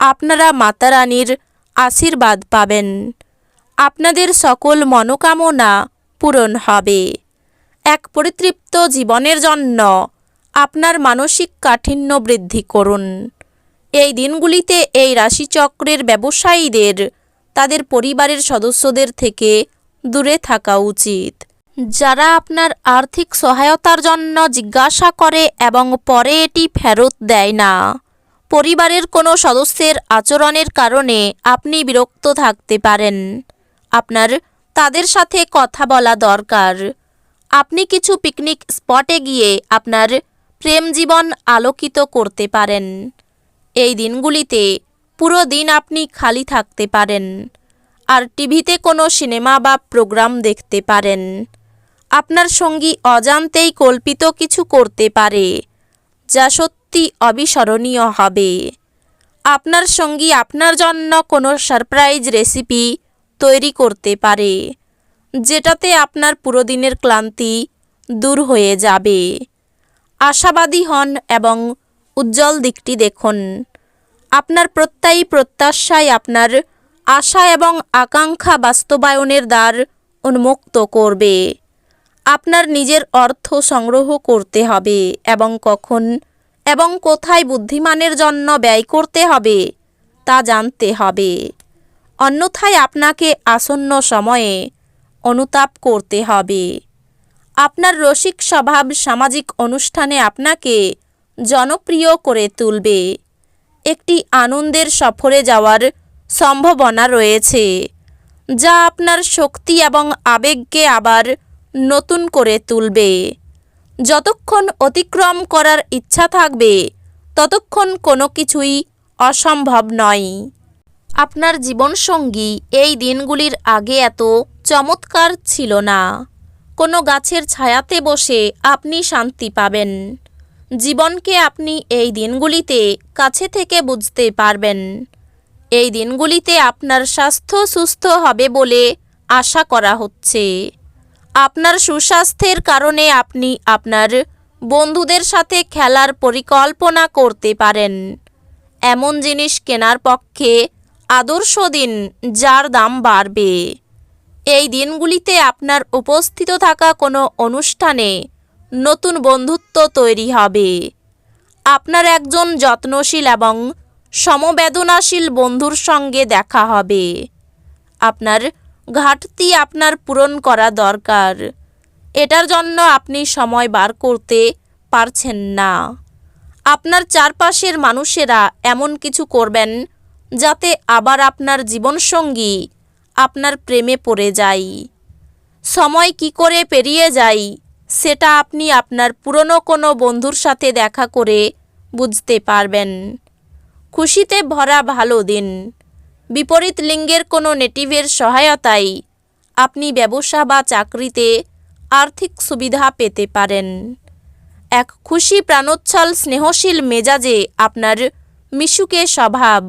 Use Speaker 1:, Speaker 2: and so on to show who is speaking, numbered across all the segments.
Speaker 1: আপনারা মাতারানীর আশীর্বাদ পাবেন। আপনাদের সকল মনোকামনা পূরণ হবে। এক পরিতৃপ্ত জীবনের জন্য আপনার মানসিক কাঠিন্য বৃদ্ধি করুন। এই দিনগুলিতে এই রাশিচক্রের ব্যবসায়ীদের, তাদের পরিবারের সদস্যদের থেকে দূরে থাকা উচিত। যারা আপনার আর্থিক সহায়তার জন্য জিজ্ঞাসা করে এবং পরে এটি ফেরত দেয় না পরিবারের কোনো সদস্যের আচরণের কারণে আপনি বিরক্ত থাকতে পারেন। আপনার তাদের সাথে কথা বলা দরকার। আপনি কিছু পিকনিক স্পটে গিয়ে আপনার প্রেম জীবন আলোকিত করতে পারেন। এই দিনগুলিতে পুরো দিন আপনি খালি থাকতে পারেন। আর টিভিতে কোনো সিনেমা বা প্রোগ্রাম দেখতে পারেন। আপনার সঙ্গী অজান্তেই কল্পিত কিছু করতে পারে, যা সত্যি অবিস্মরণীয় হবে। আপনার সঙ্গী আপনার জন্য কোনো সারপ্রাইজ রেসিপি তৈরি করতে পারে, যেটাতে আপনার পুরো দিনের ক্লান্তি দূর হয়ে যাবে। আশাবাদী হন এবং উজ্জ্বল দিকটি দেখুন। আপনার প্রত্যয়ী প্রত্যাশায় আপনার আশা এবং আকাঙ্ক্ষা বাস্তবায়নের দ্বার উন্মুক্ত করবে। আপনার নিজের অর্থ সংগ্রহ করতে হবে এবং কখন এবং কোথায় বুদ্ধিমানের জন্য ব্যয় করতে হবে, তা জানতে হবে। অন্যথায় আপনাকে আসন্ন সময়ে অনুতাপ করতে হবে। আপনার রসিক স্বভাব সামাজিক অনুষ্ঠানে আপনাকে জনপ্রিয় করে তুলবে। একটি আনন্দের সফরে যাওয়ার সম্ভাবনা রয়েছে, যা আপনার শক্তি এবং আবেগকে আবার নতুন করে তুলবে। যতক্ষণ অতিক্রম করার ইচ্ছা থাকবে, ততক্ষণ কোনো কিছুই অসম্ভব নয়। আপনার জীবনসঙ্গী এই দিনগুলির আগে এত চমৎকার ছিল না। কোনো গাছের ছায়াতে বসে আপনি শান্তি পাবেন। জীবনকে আপনি এই দিনগুলিতে কাছে থেকে বুঝতে পারবেন। এই দিনগুলিতে আপনার স্বাস্থ্য সুস্থ হবে বলে আশা করা হচ্ছে। আপনার সুস্বাস্থ্যের কারণে আপনি আপনার বন্ধুদের সাথে খেলার পরিকল্পনা করতে পারেন। এমন জিনিস কেনার পক্ষে আদর্শ দিন যার দাম বাড়বে। এই দিনগুলিতে আপনার উপস্থিত থাকা কোনো অনুষ্ঠানে নতুন বন্ধুত্ব তৈরি হবে। আপনার একজন যত্নশীল এবং সমবেদনাশীল বন্ধুর সঙ্গে দেখা হবে। আপনার ঘাটতি আপনার পূরণ করা দরকার। এটার জন্য আপনি সময় বার করতে পারছেন না। আপনার চারপাশের মানুষেরা এমন কিছু করবেন যাতে আবার আপনার জীবনসঙ্গী আপনার প্রেমে পড়ে যায়। সময় কি করে পেরিয়ে যায়, সেটা আপনি আপনার পুরনো কোনো বন্ধুর সাথে দেখা করে বুঝতে পারবেন। খুশিতে ভরা ভালো দিন। বিপরীত লিঙ্গের কোনো নেটিভের সহায়তায় আপনি ব্যবসা বা চাকরিতে আর্থিক সুবিধা পেতে পারেন। এক খুশি প্রাণোচ্ছল স্নেহশীল মেজাজে আপনার মিশুকে স্বভাব,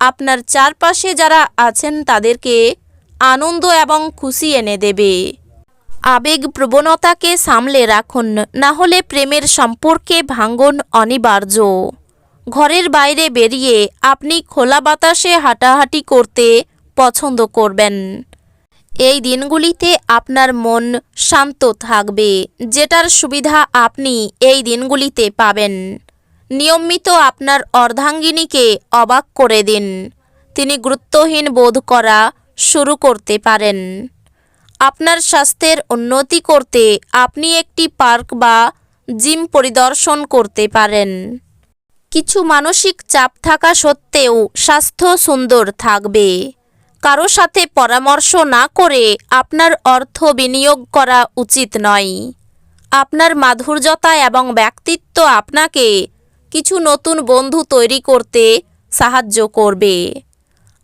Speaker 1: আপনার চারপাশে যারা আছেন তাদেরকে আনন্দ এবং খুশি এনে দেবে। আবেগ প্রবণতাকে সামলে রাখুন, না হলে প্রেমের সম্পর্কে ভাঙ্গন অনিবার্য। ঘরের বাইরে বেরিয়ে আপনি খোলা বাতাসে হাঁটাহাঁটি করতে পছন্দ করবেন। এই দিনগুলিতে আপনার মন শান্ত থাকবে, যেটার সুবিধা আপনি এই দিনগুলিতে পাবেন। নিয়মিত আপনার অর্ধাঙ্গিনীকে অবাক করে দিন। তিনি গুরুত্বহীন বোধ করা শুরু করতে পারেন। আপনার স্বাস্থ্যের উন্নতি করতে আপনি একটি পার্ক বা জিম পরিদর্শন করতে পারেন। কিছু মানসিক চাপ থাকা সত্ত্বেও স্বাস্থ্য সুন্দর থাকবে। কারও সাথে পরামর্শ না করে আপনার অর্থ বিনিয়োগ করা উচিত নয়। আপনার মাধুর্যতা এবং ব্যক্তিত্ব আপনাকে কিছু নতুন বন্ধু তৈরি করতে সাহায্য করবে।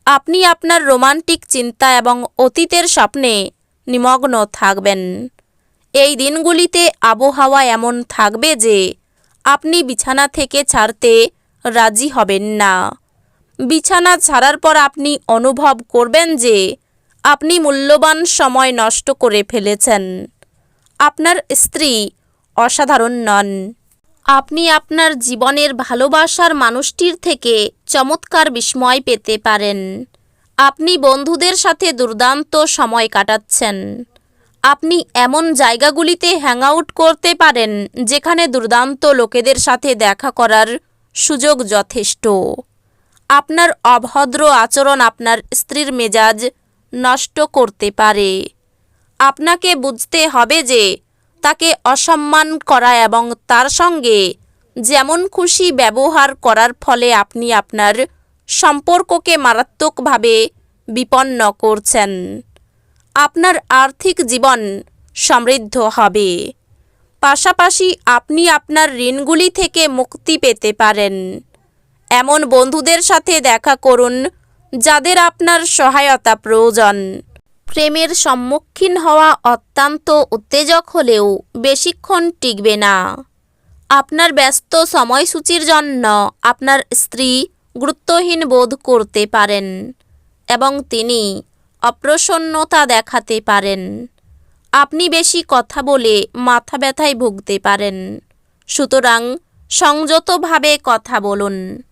Speaker 1: আপনি আপনার রোমান্টিক চিন্তা এবং অতীতের স্বপ্নে নিমগ্ন থাকবেন। এই দিনগুলিতে আবহাওয়া এমন থাকবে যে আপনি বিছানা থেকে ছাড়তে রাজি হবেন না। বিছানা ছাড়ার পর আপনি অনুভব করবেন যে আপনি মূল্যবান সময় নষ্ট করে ফেলেছেন। আপনার স্ত্রী অসাধারণ নন। আপনি আপনার জীবনের ভালোবাসার মানুষটির থেকে চমৎকার বিস্ময় পেতে পারেন। আপনি বন্ধুদের সাথে দুর্দান্ত সময় কাটাচ্ছেন। আপনি এমন জায়গাগুলিতে হ্যাং আউট করতে পারেন যেখানে দুর্দান্ত লোকেদের সাথে দেখা করার সুযোগ যথেষ্ট। আপনার অভদ্র আচরণ আপনার স্ত্রীর মেজাজ নষ্ট করতে পারে। আপনাকে বুঝতে হবে যে তাকে অসম্মান করা এবং তার সঙ্গে যেমন খুশি ব্যবহার করার ফলে আপনি আপনার সম্পর্ককে মারাত্মকভাবে বিপন্ন করছেন। আপনার আর্থিক জীবন সমৃদ্ধ হবে। পাশাপাশি আপনি আপনার ঋণগুলি থেকে মুক্তি পেতে পারেন। এমন বন্ধুদের সাথে দেখা করুন, যাদের আপনার সহায়তা প্রয়োজন। প্রেমের সম্মুখীন হওয়া অত্যন্ত উত্তেজক হলেও বেশিক্ষণ টিকবে না। আপনার ব্যস্ত সময়সূচির জন্য আপনার স্ত্রী গুরুত্বহীন বোধ করতে পারেন এবং তিনি অপ্রসন্নতা দেখাতে পারেন। আপনি বেশি কথা বলে মাথা ব্যথায় ভুগতে পারেন। সুতরাং সংযতভাবে কথা বলুন।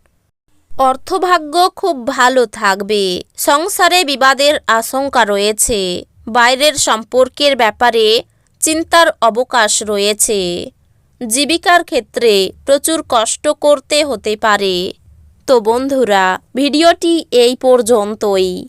Speaker 1: অর্থভাগ্য খুব ভালো থাকবে। সংসারে বিবাদের আশঙ্কা রয়েছে। বাইরের সম্পর্কের ব্যাপারে চিন্তার অবকাশ রয়েছে। জীবিকার ক্ষেত্রে প্রচুর কষ্ট করতে হতে পারে। তো বন্ধুরা, ভিডিওটি এই পর্যন্তই।